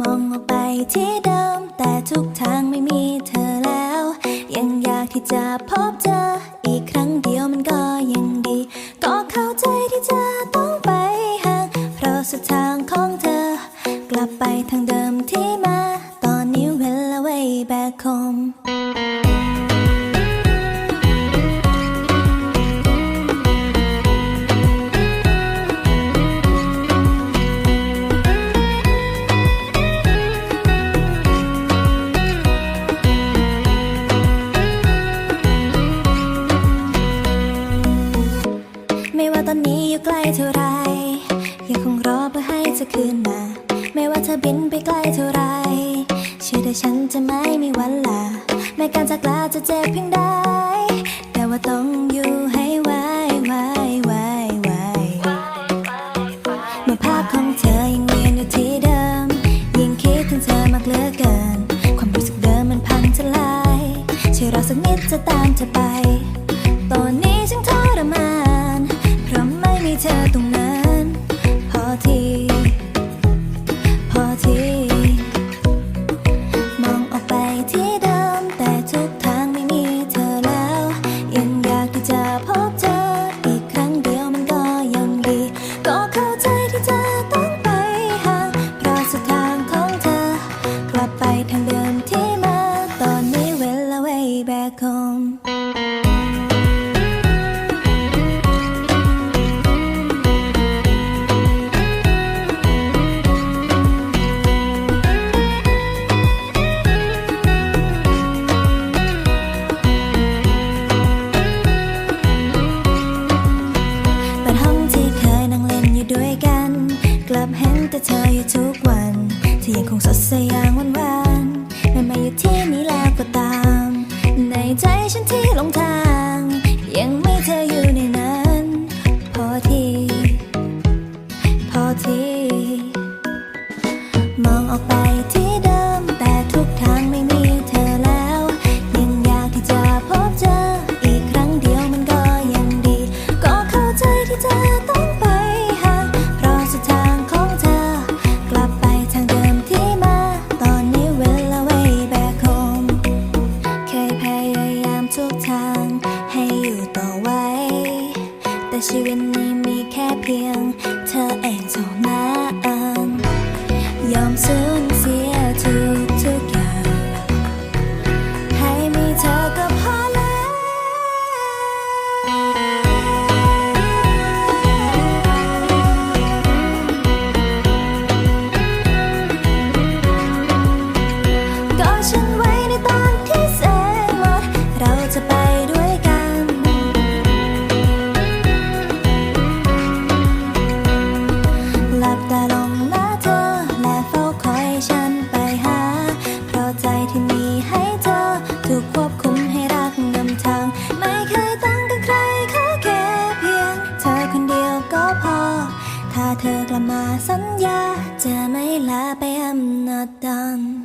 มองออกไปที่เดิม แต่ทุกทางไม่มีเธอแล้ว ยังอยากที่จะพบ ตอนนี้อยู่ไกลเท่าไรยังคงรอเพื่อให้เธอคืนมา ไม่ว่าเธอบินไปไกลเท่าไรเชื่อเถอฉันจะไม่มีวันลาแม้การจากลาจะเจ็บเพียงใดแต่ว่าต้องอยู่ให้ไหวไหวไหวไหวเมื่อภาพของเธอยังเวียนอยู่ที่เดิม ยิ่งคิดถึงเธอมากเหลือเกิน ความรู้สึกเดิมมันพังทลายช่วยรอสักนิดจะตามเธอไป บเห็นแต่เธออยู่ทุกวันที่ยังคงสดใสอย่างวานวานแม้มาอยู่ที่นี้แล้วก็ตาม ในใจฉันที่หลงทาง ยังไม่เธออยู่ในนั้น พอที พอที มองออกไปที่เดิมแต่ทุกทางไม่มีเธอแล้ว ยังอยากที่จะพบเจออีกครั้งเดียวมันก็ยังดี ก็เข้าใจที่จะต้อง แต่ชีวิตนี้มีแค่เพียง เธอเองเท่านั้นยอมสูญ เธอกลับมาสัญญา จะไม่ลาไปอำนาจดัน